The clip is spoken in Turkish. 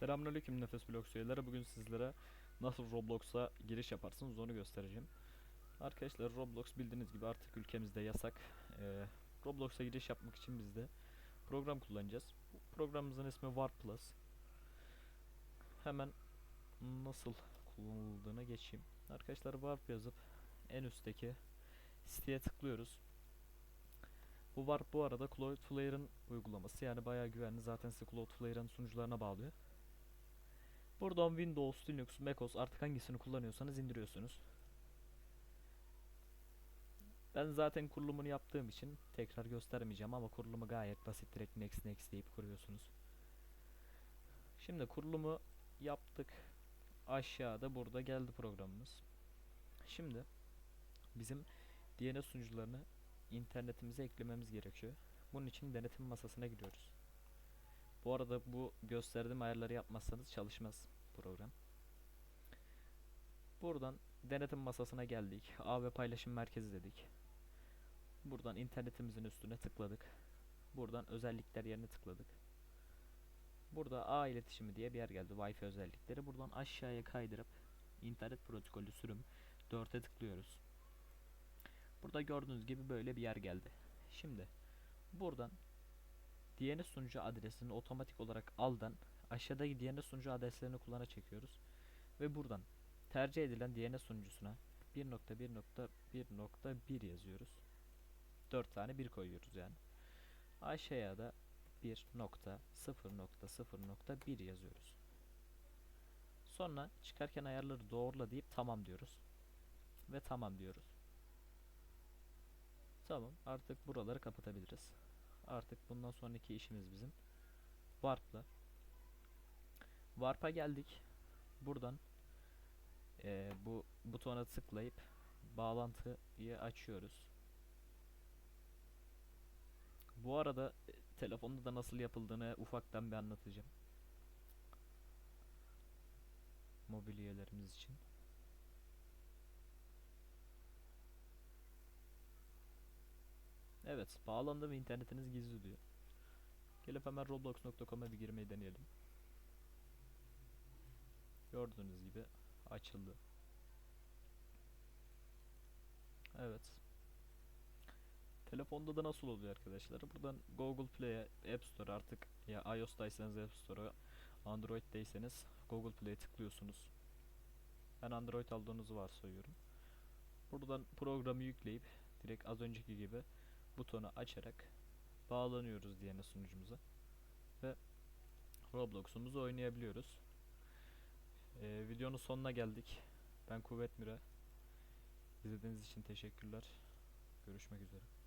Selamünaleyküm Nefes Blok üyeleri. Bugün sizlere nasıl Roblox'a giriş yaparsınız onu göstereceğim. Arkadaşlar Roblox bildiğiniz gibi artık ülkemizde yasak. Ee, Roblox'a giriş yapmak için biz de program kullanacağız. Bu programımızın ismi War Plus. Hemen nasıl kullanıldığına geçeyim. Arkadaşlar Warp yazıp en üstteki siteye tıklıyoruz. Bu Warp bu arada Cloudflare'ın uygulaması yani bayağı güvenli. Zaten sizi Cloudflare'ın sunucularına bağlıyor. Buradan Windows, Linux, MacOS artık hangisini kullanıyorsanız indiriyorsunuz. Ben zaten kurulumunu yaptığım için tekrar göstermeyeceğim ama kurulumu gayet basit. Direkt next next deyip kuruyorsunuz. Şimdi kurulumu yaptık. Aşağıda burada geldi programımız. Şimdi bizim DNS sunucularını internetimize eklememiz gerekiyor. Bunun için denetim masasına gidiyoruz. Bu arada bu gösterdiğim ayarları yapmazsanız çalışmaz program. Buradan denetim masasına geldik. Ağ ve paylaşım merkezi dedik. Buradan internetimizin üstüne tıkladık. Buradan özellikler yerine tıkladık. Burada ağ iletişimi diye bir yer geldi. Wi-Fi özellikleri. Buradan aşağıya kaydırıp internet protokolü sürüm 4'e tıklıyoruz. Burada gördüğünüz gibi böyle bir yer geldi. Şimdi buradan DNS sunucu adresini otomatik olarak aldan aşağıdaki DNS sunucu adreslerini kullana çekiyoruz. Ve buradan tercih edilen DNS sunucusuna 1.1.1.1 yazıyoruz. 4 tane 1 koyuyoruz yani. Aşağıya da 1.0.0.1 yazıyoruz. Sonra çıkarken ayarları doğrula deyip tamam diyoruz. Ve tamam diyoruz. Tamam artık buraları kapatabiliriz. Artık bundan sonraki işimiz bizim Warp'la. Warp'a geldik. Buradan eee, bu butona tıklayıp bağlantıyı açıyoruz. Bu arada e, telefonda da nasıl yapıldığını ufaktan bir anlatacağım. Mobil üyelerimiz için. Evet, bağlandı ve internetiniz gizli diyor. Gelip hemen roblox.com'a bir girmeyi deneyelim. Gördüğünüz gibi açıldı. Evet. Telefonda da nasıl oluyor arkadaşlar? Buradan Google Play'e, App Store artık ya iOS'taysanız App Store'a, Android'deyseniz Google Play'e tıklıyorsunuz. Ben Android aldığınızı varsayıyorum. Buradan programı yükleyip direkt az önceki gibi butonu açarak bağlanıyoruz DNS sunucumuza ve Roblox'umuzu oynayabiliyoruz. Ee, videonun sonuna geldik. Ben Kuvvet Mira. İzlediğiniz için teşekkürler. Görüşmek üzere.